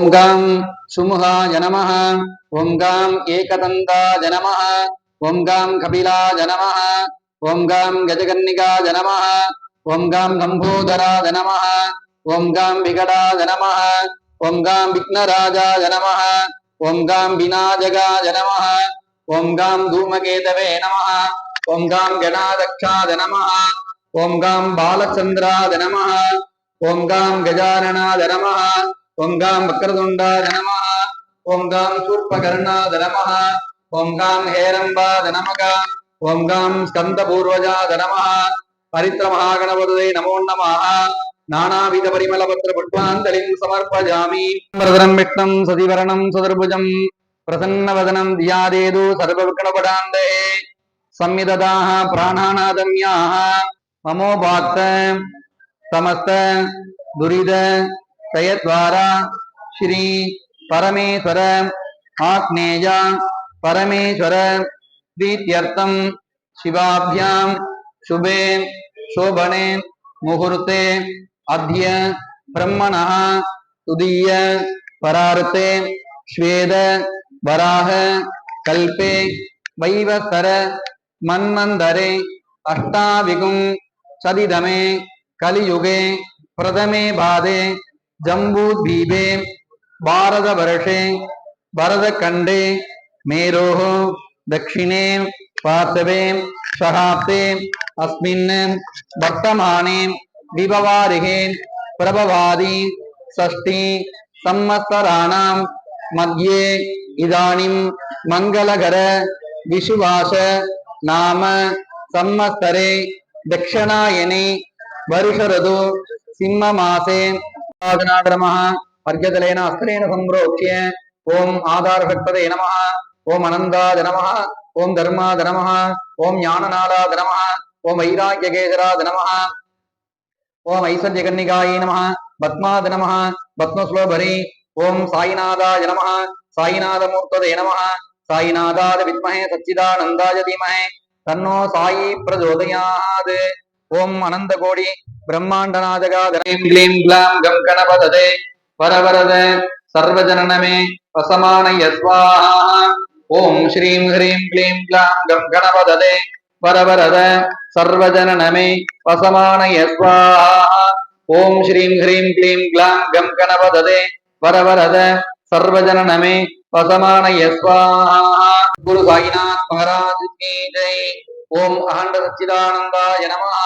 ओम गां सुमुहाय नमः ओम गां एकदन्ताय नमः ओम गां कपिलाय नमः ओम गां गजकन्निकाय नमः ओम गां गम्भोदराय नमः ओम गां विकटाय नमः ओम गां विघ्नराजाय नमः ओम गां विनाजगाय नमः ओम गां धूमकेतवे नमः ओम गां गणादक्षाय नमः ओम गां बालचन्द्राय नमः ओम गां गजाननाय नमः ஓங்காம் வக்கரதுண்டாத நம ஓங்காம் சூர்பகர்ணாத நம ஓங்காம் ஹேரம்பாத நமக ஓங்காம் ஸ்கந்த பூர்வஜாத நம பரித்திர மகாகணபதுதை நமோ நமாக நானாவித பரிமள பத்திர புட்பாந்தலிம் சமர்ப்பஜாமி. பிரதரம் விட்னம் சதிவரணம் சதுர்புஜம் பிரசன்னவதனம் தியாதேது சர்வவிக்னபடாந்தே. சம்மிததாக பிராணாநாதம்யாக மமோபாத்த சமஸ்த துரித तयद्वारा श्री परमेश्वर आत्मेय परमेश्वर प्रीत्यर्थम शिवाभ्याम शुभे शोभने मुहूर्ते अद्य ब्रह्मण तुदीय परारते श्वेद वराह कल्पे वैवस्तर मन्मंदरे अष्टाविगुं सदिदमे कलियुगे प्रदमे भादे जम्बूद्वीपे भारतवर्षे भरतखण्डे मेरोः दक्षिणे पार्श्वे शहाब्दे अस्मिन् वर्तमाने विभवारिहे प्रभवादि षष्ठी संवत्सराणां मध्ये इदानीं मङ्गलकर विशुवास नाम संवत्सरे दक्षिणायने वर्षऋतु सिंहमासे साधनाग्रमः अर्घ्यजलेन अस्त्रेण सम्प्रोक्ष्य ॐ आधारशक्तये नमः ॐ अनन्दाय नमः ॐ धर्माद नमः ॐ ज्ञाननादाद नमः ॐ वैराग्यकेसराद नमः ॐ ऐश्वर्यकन्निकायै नमः पद्माद नमः पद्मश्लोभरे ॐ साईनाथाय नमः साईनाथमूर्तदे नमः साईनाथाय विद्महे सच्चिदानन्दाय धीमहि तन्नो साई प्रचोदयात् ॐ பிரம்மாண்டநாதகா கணேம் கிளீம் கிளாம் கம் கணபததே வரவரத சர்வஜனனமே வசமான யஸ்வாஹா ஓம் ஸ்ரீம் ஹ்ரீம் கிளீம் கிளாம் கம் கணபததே வரவரத சர்வஜனனமே வசமான யஸ்வாஹா ஓம் ஸ்ரீம் ஹ்ரீம் கிளீம் கிளாம் கம் கணபததே வரவரத சர்வஜனனமே வசமான யஸ்வாஹா குரு சாயிநாத் மகாராஜ் கீ ஓம் அகண்ட சச்சிதானந்தாய நமஹா.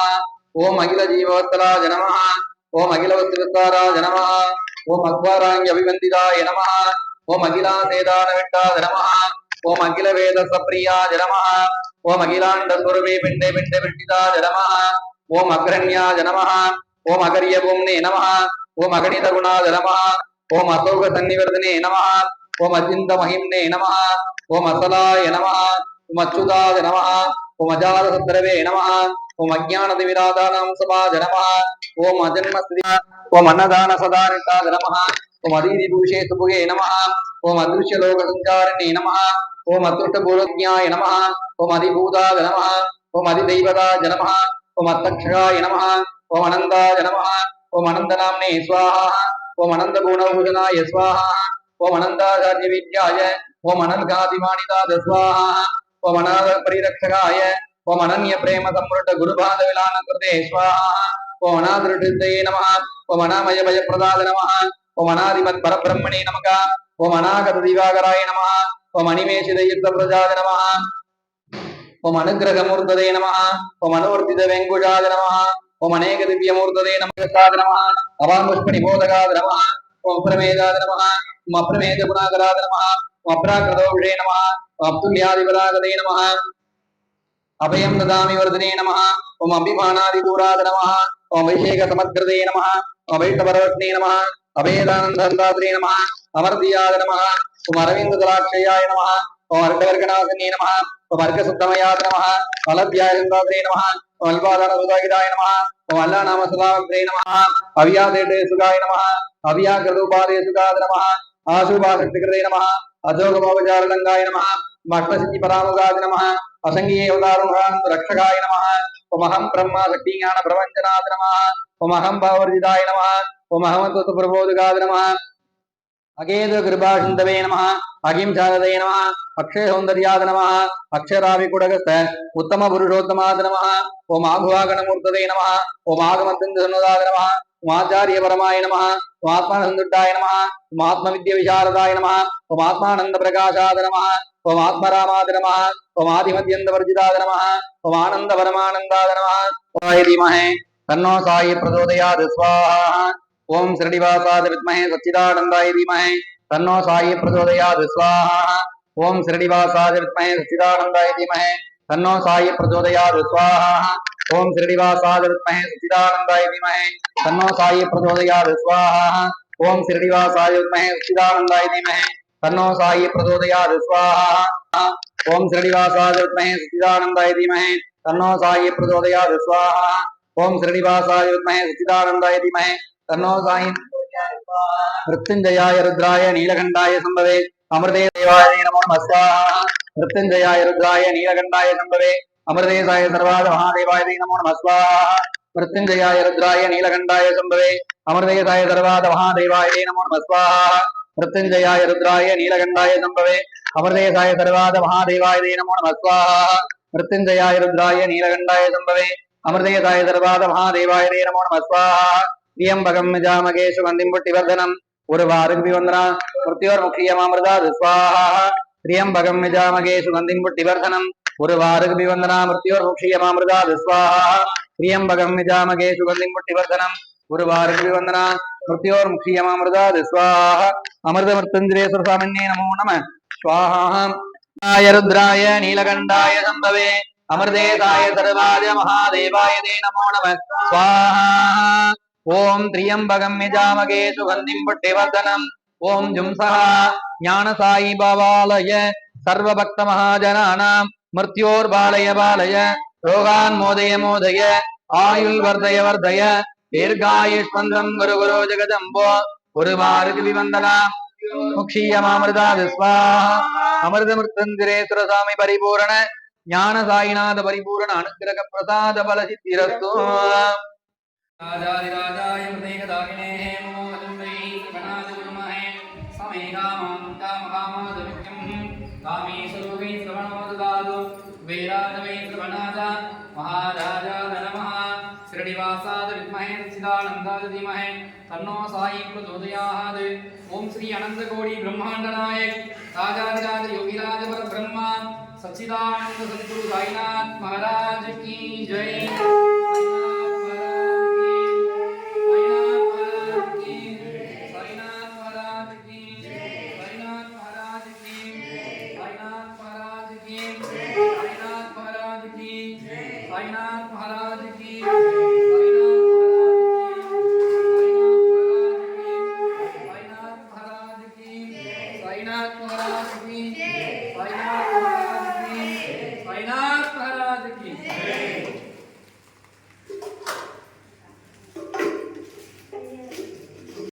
ஓம் அகில ஜீவவத்தரா ஜனமா ஓம் அகிலவத்திருத்தாரா ஜனமா ஓம் அக்வாராங்கி அபிவந்திதா எனமா ஓம் அகிலா சேதான விட்டா ஜனமா ஓம் அகில வேத சப்ரியா ஜனமா ஓம் அகிலாண்ட சுரவே பிண்டே பிண்டே பிண்டிதா ஜனமா ஓம் அக்ரண்யா ஜனமா ஓம் அகரிய பூம்னே நமஹ. ஓம் அகணித குணா ஜனமா ஓம் அசோக சன்னிவர்தனே நமஹ. ஓம் அஜிந்த மஹிம்னே நமஹ. ஓம் அசலாய நமஹ. ஓம் அச்சுதாய நமஹ ஓம் அஜாத சத்திரவே நமஹ. ஓம் அஜானத விராதானாம் சபாஜ நம ஓம் அஜன்ம ஓம் அன்னதான சதாரிட்டாத நம ஓம் அதீதி பூஷே சுபுகே நம ஓம் அதிருஷ்ய லோக சஞ்சாரணே நம ஓம் அதிருஷ்ட பூர்வஜாய நம ஓம் அதிபூதாத நம ஓம் அதிதெய்வதா ஜனம ஓம் அத்தக்ஷராய நம ஓம் அனந்தா ஜனம ஓம் அனந்தநாம்னே சுவாஹா ஓம் அனந்த குணபூஷணாய சுவாஹா ஓம் அனந்தாச்சாரிய வித்யாய ஓம் அனந்தாதிமானிதா சுவாஹா ஓம் அநாத பரிரட்சகாய ఓం అనన్య ప్రేమ సంపృట గురుబాధ విలాన కృతే స్వాహ ఓం అనాదృఢితయే నమ ఓం అనామయ భయ ప్రదాద నమ ఓం అనాదిమత్ పరబ్రహ్మణే నమక ఓం అనాగత దివాకరాయ నమ ఓం అనిమేషిత యుద్ధ ప్రజాద నమ ఓం అనుగ్రహమూర్తదే నమ ఓం అనువర్తిత వెంకుజాద నమ ఓం అనేక దివ్యమూర్తదే నమకాద నమ అవాంగుష్ప నిబోధగాద నమ ఓం అప్రమేదాద నమ ఓం అప్రమేద గుణాగరాద నమ ఓం అప్రాకృతోభిషే నమ ఓం అప్తుల్యాదిపరాగదే నమ അഭയം ദദാമി വർദ്ധനേ നമ. ഓം അഭിമാനാദിദൂരാദ നമ. ഓം വൈശേഖ സമഗ്രതേ നമ. ഓം വൈഷ്ടപരവത്നേ നമ. അഭേദാനന്ദേ നമ. അമർദിയാദ നമ. ഓം അരവിന്ദതലാക്ഷയായ നമ. ഓം അരണ്ടവർഗനാഥനേ നമ. ഓം അർഗസുദ്ധമയാദ നമ. വളഭ്യായന്ദേ നമ. ഓം അൽപാദാനുതായിരായ നമ. ഓം അല്ലാനാമസദാഗ്രേ നമ. അവിയാദേടേ സുഖായ നമ. അവിയാകൃതോപാദേ സുഖാദ നമ. ആശുഭാഷക്തികൃതേ നമ. അധോഗമോപചാരണങ്കായ നമ. बाष्पसिद्धि परामुगाज नम असंगीय अवतारुहां रक्षकाय नम ओमहं ब्रह्म शक्तिज्ञान प्रवञ्चनाथ नम ओमहं भावर्जिताय नम ओमहमत्वत प्रबोधगाज नम अगेद कृपाशन्तवे नम अगिं चागदे नम अक्षय सौन्दर्याद नम अक्षराभिकुडगस्त उत्तम पुरुषोत्तमाद नम ओम आभुवागणमूर्तदे नम ओम आगमन्तुन्दनुदाद नम உமாச்சாரிய பரமாய நம உமாத்மானந்துட்டாய நம உமாத்ம வித்ய விசாரதாய நம உமாத்மானந்த பிரகாசாத நம ஓம் ஆத்மராமாத நம ஓம் ஆதிமத்யந்த வர்ஜிதாத நம ஓம் ஆனந்த பரமானந்தாத நம ஓம் தீமஹே தன்னோ சாயி பிரதோதயாத் சுவாஹா ஓம் சிரடிவாசாத வித்மஹே சச்சிதானந்தாய தீமஹே தன்னோ சாயி பிரச்சோதயாத் சுவாஹா ஓம் சிரடிவாசாத வித்மஹே சச்சிதானந்தாய தீமஹே தன்னோ சாயி பிரச்சோதயாத் சுவாஹா ஓம் சிரடிவாசாத வித்மஹே சச்சிதானந்தாய தீமஹே தன்னோ சாயி பிரச்சோதயாத் சுவாஹா ஓம் சிரடிவாசாய வித்மஹே சச்சிதானந்தாய தீமஹே तन्नो साई प्रचोदयात् स्वाहा ओम श्रीनिवासाय विद्महे सच्चिदानन्दाय धीमहि तन्नो साई प्रचोदयात् स्वाहा ओम श्रीनिवासाय विद्महे सच्चिदानन्दाय धीमहि तन्नो साई मृत्युञ्जयाय रुद्राय नीलकण्ठाय सम्भवे अमृते देवाय नमो नमः मृत्युञ्जयाय रुद्राय नीलकण्ठाय सम्भवे अमृतेशाय सर्वाद महादेवाय नमो नमः स्वाहा मृत्युञ्जयाय रुद्राय नीलकण्ठाय सम्भवे अमृतेशाय सर्वाद महादेवाय नमो नमः स्वाहा மிருத்யுஞ்சயாய ருத்ராய நீலகண்டாய சம்பவே அமர்தேசாய சர்வாத மகாதேவாய தே நமோ நமஸ்வாஹா மிருத்யுஞ்சயாய ருத்ராய நீலகண்டாய சம்பவே அமர்தேசாய சர்வாத மகாதேவாய தே நமோ நமஸ்வாஹா தியம்பகம் நிஜாமகேஷு வந்திம்புட்டி வர்தனம் உருவாரும்பி வந்தனா மிருத்தியோர் முக்கியமாமிருதா துஸ்வாஹா திரியம்பகம் நிஜாமகேஷு வந்திம்புட்டி வர்தனம் உருவாரும்பி வந்தனா மிருத்தியோர் முக்கியமாமிருதா துஸ்வாஹா திரியம்பகம் நிஜாமகேஷு வந்திம்புட்டி வர்தனம் உருவாரும்பி வந்தனா மிருத்யோர் முக்கியமாமிருதா ஸ்வாஹா அமிர்த மிருத்யுஞ்சரேஸ்வர சாமின்னே நமோ நம சுவாஹாம் ருத்ராய நீலகண்டாய சம்பவே அமிர்தேதாய சர்வாய மகாதேவாய தே நமோ நம சுவாஹா ஓம் திரியம்பகம் நிஜாமகே சுகந்திம் புட்டிவர்தனம் ஓம் ஜும்சா ஞான சாயி பாபாலய சர்வபக்த மகாஜனானாம் மிருத்யோர் பாலய பாலய ரோகான் மோதய மோதய ஆயுள் வர்தய வர்தய दीर्घायुष्मन्द्रम् गुरुगुरो जगदम्बो गुरुभारतिवन्दना मुक्षीयमामृता विस्वाहा अमृतमृतन्दिरे सुरस्वामि परिपूर्ण ஞான சாயிநாத பரிபூரண அனுகிரக பிரசாத பல சித்திரஸ்து மகாராஜா திருக்கடிவாசாத வித்மஹே சச்சிதானந்தாத தீமஹே தன்னோ சாயி பிரச்சோதயாத். ஓம் ஸ்ரீ அனந்த கோடி பிரம்மாண்ட நாயக் ராஜாதிராஜ யோகிராஜ பர பிரம்மா சச்சிதானந்த சத்குரு சாய்நாத். மகாராஜ் கி. ஜெய்.